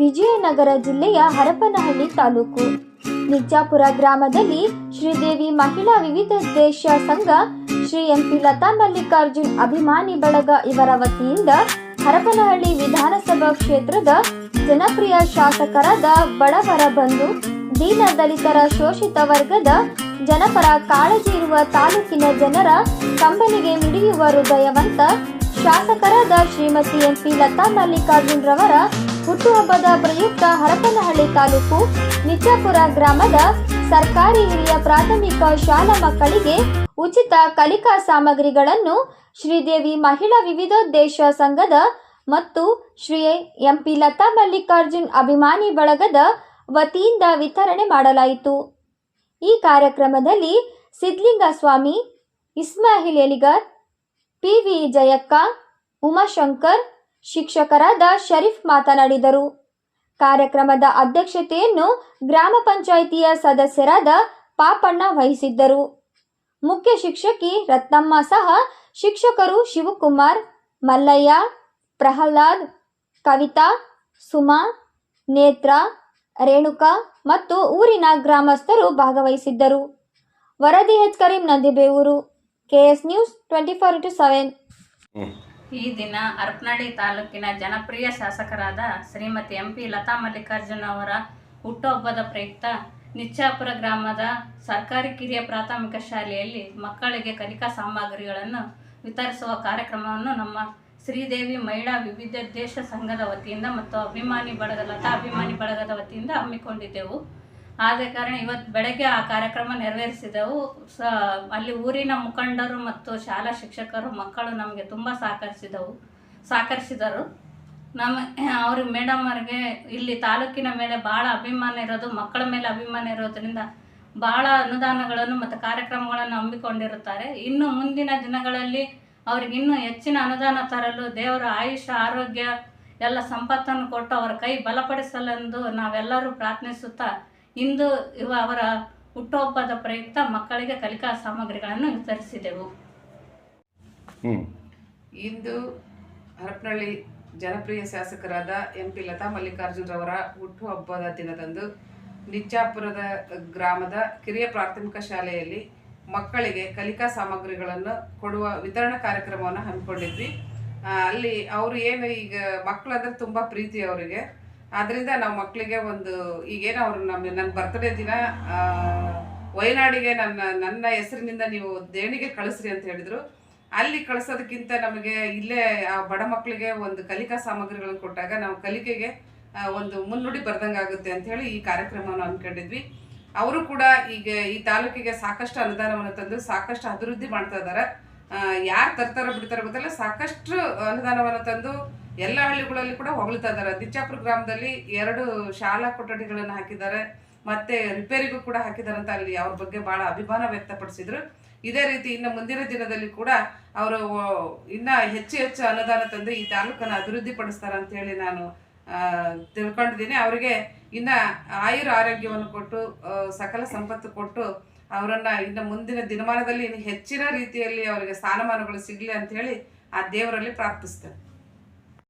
ವಿಜಯನಗರ ಜಿಲ್ಲೆಯ ಹರಪನಹಳ್ಳಿ ತಾಲೂಕು. ನಿಜಾಪುರ ಗ್ರಾಮದಲ್ಲಿ ಶ್ರೀದೇವಿ ಮಹಿಳಾ ವಿವಿಧ ದೇಶ ಸಂಘ ಶ್ರೀ ಎಂಪಿ ಲತಾ ಮಲ್ಲಿಕಾರ್ಜುನ್ ಅಭಿಮಾನಿ ಬಳಗ ಇವರ ವತಿಯಿಂದ ಹರಪನಹಳ್ಳಿ ವಿಧಾನಸಭಾ ಕ್ಷೇತ್ರದ ಜನಪ್ರಿಯ ಶಾಸಕರಾದ ಬಡವರ ಬಂಧು, ದೀನ ದಲಿತರ ಶೋಷಿತ ವರ್ಗದ ಜನಪರ ಕಾಳಜಿ ಇರುವ ತಾಲೂಕಿನ ಜನರ ಕಂಬನಿಗೆ ಮಿಡಿಯುವ ಹೃದಯವಂತ ಶಾಸಕರಾದ ಶ್ರೀಮತಿ ಎಂಪಿ ಲತಾ ಮಲ್ಲಿಕಾರ್ಜುನ್ ರವರ ಹುಟ್ಟುಹಬ್ಬದ ಪ್ರಯುಕ್ತ ಹರಪನಹಳ್ಳಿ ತಾಲೂಕು ನಿಚ್ಚಾಪುರ ಗ್ರಾಮದ ಸರ್ಕಾರಿ ಹಿರಿಯ ಪ್ರಾಥಮಿಕ ಶಾಲಾ ಮಕ್ಕಳಿಗೆ ಉಚಿತ ಕಲಿಕಾ ಸಾಮಗ್ರಿಗಳನ್ನು ಶ್ರೀದೇವಿ ಮಹಿಳಾ ವಿವಿಧೋದ್ದೇಶ ಸಂಘದ ಮತ್ತು ಶ್ರೀ ಎಂಪಿ ಲತಾ ಮಲ್ಲಿಕಾರ್ಜುನ್ ಅಭಿಮಾನಿ ಬಳಗದ ವತಿಯಿಂದ ವಿತರಣೆ ಮಾಡಲಾಯಿತು. ಈ ಕಾರ್ಯಕ್ರಮದಲ್ಲಿ ಸಿದ್ಲಿಂಗ ಸ್ವಾಮಿ ಇಸ್ಮಾಹಿಲ್ ಎಲಿಗರ್, ಪಿ ವಿ ಜಯಕ್ಕ, ಉಮಾಶಂಕರ್ ಶಿಕ್ಷಕರಾದ ಶರೀಫ್ ಮಾತನಾಡಿದರು. ಕಾರ್ಯಕ್ರಮದ ಅಧ್ಯಕ್ಷತೆಯನ್ನು ಗ್ರಾಮ ಪಂಚಾಯಿತಿಯ ಸದಸ್ಯರಾದ ಪಾಪಣ್ಣ ವಹಿಸಿದ್ದರು. ಮುಖ್ಯ ಶಿಕ್ಷಕಿ ರತ್ನಮ್ಮ ಸಹ ಶಿಕ್ಷಕರು ಶಿವಕುಮಾರ್, ಮಲ್ಲಯ್ಯ, ಪ್ರಹ್ಲಾದ್, ಕವಿತಾ, ಸುಮಾ, ನೇತ್ರ, ರೇಣುಕಾ ಮತ್ತು ಊರಿನ ಗ್ರಾಮಸ್ಥರು ಭಾಗವಹಿಸಿದ್ದರು. ವರದಿ H Karim, Nandibevur KS news twenty four into seven. ಈ ದಿನ ಹರಪನಹಳ್ಳಿ ತಾಲೂಕಿನ ಜನಪ್ರಿಯ ಶಾಸಕರಾದ ಶ್ರೀಮತಿ ಎಂ ಪಿ ಲತಾ ಮಲ್ಲಿಕಾರ್ಜುನ ಅವರ ಹುಟ್ಟುಹಬ್ಬದ ಪ್ರಯುಕ್ತ ನಿಚ್ಚಾಪುರ ಗ್ರಾಮದ ಸರ್ಕಾರಿ ಕಿರಿಯ ಪ್ರಾಥಮಿಕ ಶಾಲೆಯಲ್ಲಿ ಮಕ್ಕಳಿಗೆ ಕಲಿಕಾ ಸಾಮಗ್ರಿಗಳನ್ನು ವಿತರಿಸುವ ಕಾರ್ಯಕ್ರಮವನ್ನು ನಮ್ಮ ಶ್ರೀದೇವಿ ಮಹಿಳಾ ವಿವಿಧ ದೇಶ ಸಂಘದ ವತಿಯಿಂದ ಮತ್ತು ಅಭಿಮಾನಿ ಬಳಗ ಲತಾ ಅಭಿಮಾನಿ ಬಳಗದ ವತಿಯಿಂದ ಹಮ್ಮಿಕೊಂಡಿದ್ದೆವು. ಆದ ಕಾರಣ ಇವತ್ತು ಬೆಳಗ್ಗೆ ಆ ಕಾರ್ಯಕ್ರಮ ನೆರವೇರಿಸಿದೆವು. ಸ, ಅಲ್ಲಿ ಊರಿನ ಮುಖಂಡರು ಮತ್ತು ಶಾಲಾ ಶಿಕ್ಷಕರು, ಮಕ್ಕಳು ನಮಗೆ ತುಂಬ ಸಹಕರಿಸಿದವು. ಸಹಕರಿಸಿದರು. ನಮ್ಮ ಅವ್ರಿಗೆ ಮೇಡಮ್ ಅವ್ರಿಗೆ ಇಲ್ಲಿ ತಾಲೂಕಿನ ಮೇಲೆ ಭಾಳ ಅಭಿಮಾನ ಇರೋದು, ಮಕ್ಕಳ ಮೇಲೆ ಅಭಿಮಾನ ಇರೋದ್ರಿಂದ ಭಾಳ ಅನುದಾನಗಳನ್ನು ಮತ್ತು ಕಾರ್ಯಕ್ರಮಗಳನ್ನು ಹಮ್ಮಿಕೊಂಡಿರುತ್ತಾರೆ. ಇನ್ನು ಮುಂದಿನ ದಿನಗಳಲ್ಲಿ ಅವ್ರಿಗೆ ಇನ್ನೂ ಹೆಚ್ಚಿನ ಅನುದಾನ ತರಲು ದೇವರ ಆಯುಷ, ಆರೋಗ್ಯ, ಎಲ್ಲ ಸಂಪತ್ತನ್ನು ಕೊಟ್ಟು ಅವರ ಕೈ ಬಲಪಡಿಸಲೆಂದು ನಾವೆಲ್ಲರೂ ಪ್ರಾರ್ಥನಿಸುತ್ತಾ ಇಂದು ಇವ ಅವರ ಹುಟ್ಟುಹಬ್ಬದ ಪ್ರಯುಕ್ತ ಮಕ್ಕಳಿಗೆ ಕಲಿಕಾ ಸಾಮಗ್ರಿಗಳನ್ನು ವಿತರಿಸಿದೆವು. ಇಂದು ಹರಪನಹಳ್ಳಿ ಜನಪ್ರಿಯ ಶಾಸಕರಾದ ಎಂ ಪಿ ಲತಾ ಮಲ್ಲಿಕಾರ್ಜುನ್ ರವರ ಹುಟ್ಟುಹಬ್ಬದ ದಿನದಂದು ನಿಚ್ಚಾಪುರದ ಗ್ರಾಮದ ಕಿರಿಯ ಪ್ರಾಥಮಿಕ ಶಾಲೆಯಲ್ಲಿ ಮಕ್ಕಳಿಗೆ ಕಲಿಕಾ ಸಾಮಗ್ರಿಗಳನ್ನು ಕೊಡುವ ವಿತರಣಾ ಕಾರ್ಯಕ್ರಮವನ್ನು ಹಮ್ಮಿಕೊಂಡಿದ್ವಿ. ಅಲ್ಲಿ ಅವರು ಏನು ಈಗ ಮಕ್ಕಳಂದ್ರೆ ತುಂಬ ಪ್ರೀತಿ ಅವರಿಗೆ. ಆದ್ದರಿಂದ ನಾವು ಮಕ್ಕಳಿಗೆ ಒಂದು, ಈಗೇನು ಅವರು ನಮ್ಮ ನನ್ನ ಬರ್ತ್ಡೇ ದಿನ ವಯನಾಡಿಗೆ ನನ್ನ ನನ್ನ ಹೆಸರಿನಿಂದ ನೀವು ದೇಣಿಗೆ ಕಳಿಸ್ರಿ ಅಂತ ಹೇಳಿದರು. ಅಲ್ಲಿ ಕಳಿಸೋದಕ್ಕಿಂತ ನಮಗೆ ಇಲ್ಲೇ ಆ ಬಡ ಮಕ್ಕಳಿಗೆ ಒಂದು ಕಲಿಕಾ ಸಾಮಗ್ರಿಗಳನ್ನು ಕೊಟ್ಟಾಗ ನಾವು ಕಲಿಕೆಗೆ ಒಂದು ಮುನ್ನುಡಿ ಬರ್ದಂಗೆ ಆಗುತ್ತೆ ಅಂತ ಹೇಳಿ ಈ ಕಾರ್ಯಕ್ರಮವನ್ನು ಅಂದ್ಕೊಂಡಿದ್ವಿ ಅವರು ಕೂಡ ಈಗ ಈ ತಾಲೂಕಿಗೆ ಸಾಕಷ್ಟು ಅನುದಾನವನ್ನು ತಂದು ಸಾಕಷ್ಟು ಅಭಿವೃದ್ಧಿ ಮಾಡ್ತಾ ಇದ್ದಾರೆ ಯಾರು ತರ್ತಾರೋ ಬಿಡ್ತಾರೋ ಗೊತ್ತಲ್ಲ, ಸಾಕಷ್ಟು ಅನುದಾನವನ್ನು ತಂದು ಎಲ್ಲ ಹಳ್ಳಿಗಳಲ್ಲಿ ಕೂಡ ಹೊಗಳ್ತಾ ಇದ್ದಾರೆ. ದಿಚ್ಚಾಪುರ ಗ್ರಾಮದಲ್ಲಿ ಎರಡು ಶಾಲಾ ಕೊಠಡಿಗಳನ್ನು ಹಾಕಿದ್ದಾರೆ. ಮತ್ತೆ ರಿಪೇರಿಗೂ ಕೂಡ ಹಾಕಿದ್ದಾರೆ ಅಂತ ಅಲ್ಲಿ ಅವ್ರ ಬಗ್ಗೆ ಬಹಳ ಅಭಿಮಾನ ವ್ಯಕ್ತಪಡಿಸಿದ್ರು. ಇದೇ ರೀತಿ ಇನ್ನು ಮುಂದಿನ ದಿನದಲ್ಲಿ ಕೂಡ ಅವರು ಇನ್ನ ಹೆಚ್ಚು ಹೆಚ್ಚು ಅನುದಾನ ತಂದು ಈ ತಾಲೂಕನ್ನು ಅಭಿವೃದ್ಧಿ ಪಡಿಸ್ತಾರೆ ಅಂತ ಹೇಳಿ ನಾನು ತಿಳ್ಕೊಂಡಿದ್ದೀನಿ. ಅವರಿಗೆ ಇನ್ನ ಆಯುರ್ ಆರೋಗ್ಯವನ್ನು ಕೊಟ್ಟು ಸಕಲ ಸಂಪತ್ತು ಕೊಟ್ಟು ಅವರನ್ನ ಇನ್ನು ಮುಂದಿನ ದಿನಮಾನದಲ್ಲಿ ಇನ್ನು ಹೆಚ್ಚಿನ ರೀತಿಯಲ್ಲಿ ಅವರಿಗೆ ಸ್ಥಾನಮಾನಗಳು ಸಿಗಲಿ ಅಂತ ಹೇಳಿ ಆ ದೇವರಲ್ಲಿ ಪ್ರಾರ್ಥಿಸ್ತೇನೆ.